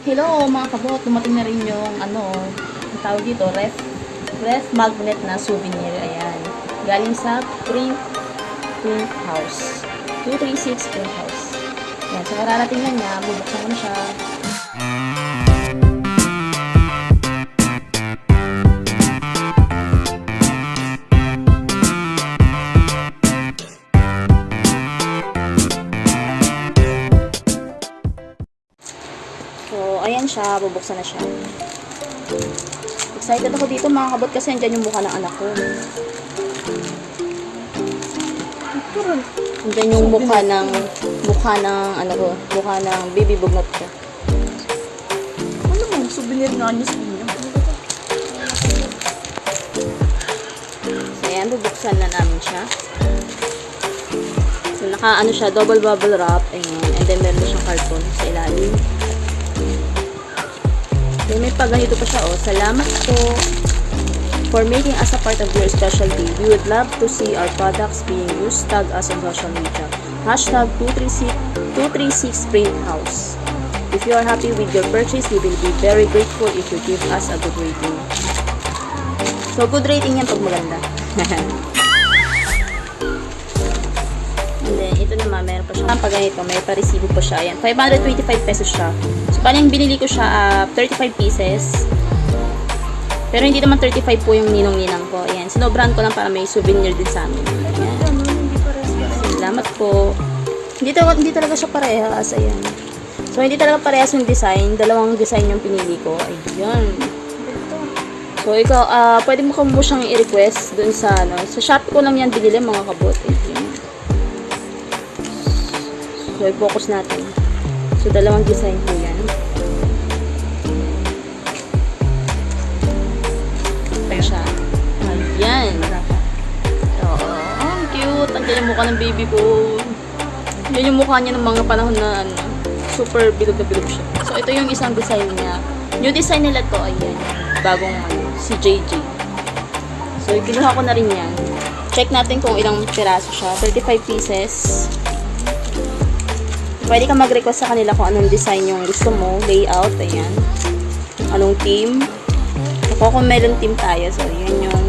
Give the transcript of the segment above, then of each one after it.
Hello mga kabot, dumating na rin yung ano, ang tawag dito, ref, ref magnet na souvenir. Ayan. Galing sa Print, Print House. 236 Print House. Ayan, so kararating lang niya, bubuksan ko na siya. Ayan siya, bubuksan na siya. Excited ako dito mga kabot kasi andyan yung mukha ng anak ko. Andyan yung mukha ng mukha ng ano ko, mukha ng baby bugnot ko. Ano mo, souvenir nga niya sa inyo. So, ayan, bubuksan na namin siya. So, naka ano siya, double bubble wrap. Ayan, and then meron siyang carton sa ilalim. Then, may pa ganito pa siya, oh. Salamat po for making us a part of your specialty. We would love to see our products being used. Tag us on social media. Hashtag 236, 236 Print House. If you are happy with your purchase, we will be very grateful if you give us a good rating. So, good rating yan pag maganda. And then, ito naman, meron pa siya. Pag ganito, may pa-resibo pa siya. Ayan, 525 pesos siya. So, parang binili ko siya, ah, 35 pieces. Pero hindi naman 35 po yung ninong-ninang ko. Ayan, sinobrahan ko lang para may souvenir din sa amin. Ayan. Salamat po. Hindi, talaga, hindi talaga siya parehas. Ayan. So, hindi talaga parehas yung design. Dalawang design yung pinili ko. Ayan. So, ikaw, ah pwede mo kamo siyang i-request dun sa, ano, sa Shopee ko lang yan binili, mga kabot. Ayan. So, i-focus natin. So, dalawang design po yan. Ayan siya. Ayan. Oo. Ang cute. Ang yung mukha ng baby ko. Yan yung mukha niya ng mga panahon na ano, super bilog na bilog siya. So, ito yung isang design niya. Yung design nila to, ayan. Bagong ano, si JJ. So, kinuha ko na rin yan. Check natin kung ilang piraso siya. 35 pieces. Pwede ka mag-request sa kanila kung anong design yung gusto mo. Layout, ayan. Anong team. Ako kung meron team tayo. So, yun yung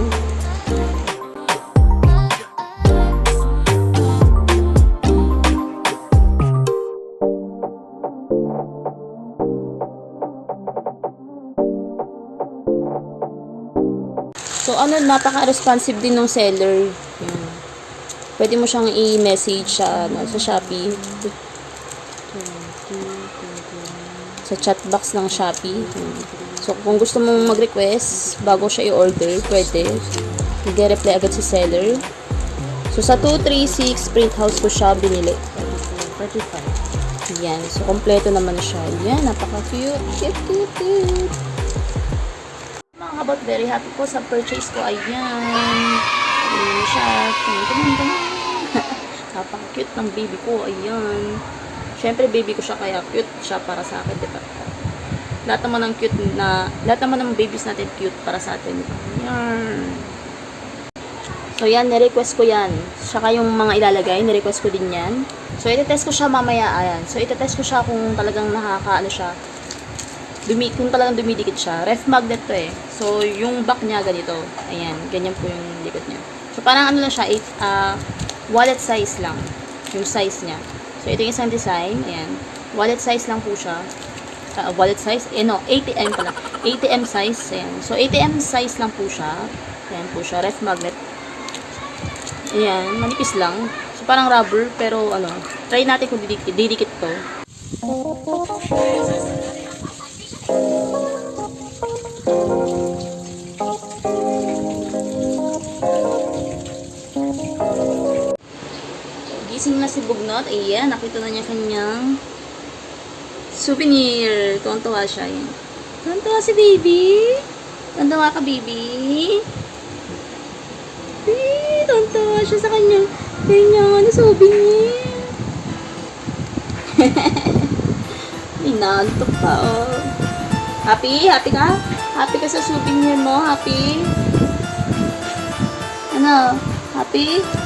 So, ano, napaka-responsive din ng seller. Yan. Pwede mo siyang i-message sa, ano, sa Shopee. Sa chat box ng Shopee. So, kung gusto mong mag-request, bago siya i-order, pwede. Mag-reply agad si seller. So, sa 236 print house ko siya binili. 35. Yan. So, kompleto naman na siya. Yan. Napaka-cute. Cute, cute, cute. Mga kabot, very happy po sa purchase ko. Ayan. Ayan siya. Tingnan. Napaka-cute ng baby ko. Ayan. Siyempre, baby ko siya kaya cute siya para sa akin, diba? Lahat naman ng cute na, lahat naman ng babies natin cute para sa atin. Ayan. So, yan, nirequest ko yan. Saka yung mga ilalagay, nirequest ko din yan. So, itetest ko siya mamaya, ayan. So, itetest ko siya kung talagang nakaka, ano siya, dumi, kung talagang dumidikit siya. Ref magnet to eh. So, yung back niya ganito. Ayan, ganyan po yung likod niya. So, parang ano lang siya, eight, ah, wallet size lang. Yung size niya. So, ito yung isang design. Ayan. Wallet size lang po siya. Ah, wallet size? Eh, no, ATM pala. ATM size. Ayan. So, ATM size lang po siya. Ayan po siya. Ref magnet. Ayan, manipis lang. So, parang rubber, pero ano, try natin kung didikit, didikit to. Si Bugnot. Ayan, nakita na niya kanyang souvenir. Tuwan-tuwa siya. Ayan. Si baby. Tuwan-tuwa ka, baby. Eh, tuwan-tuwa siya sa kanyang kanyang ano, souvenir. Inantok pa, oh. Happy? Happy ka? Happy ka sa souvenir mo? Happy? Ano? Happy?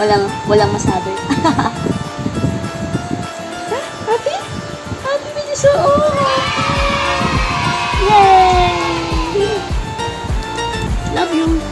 walang, walang masabi. Happy? Happy with so old! Yay! Love you!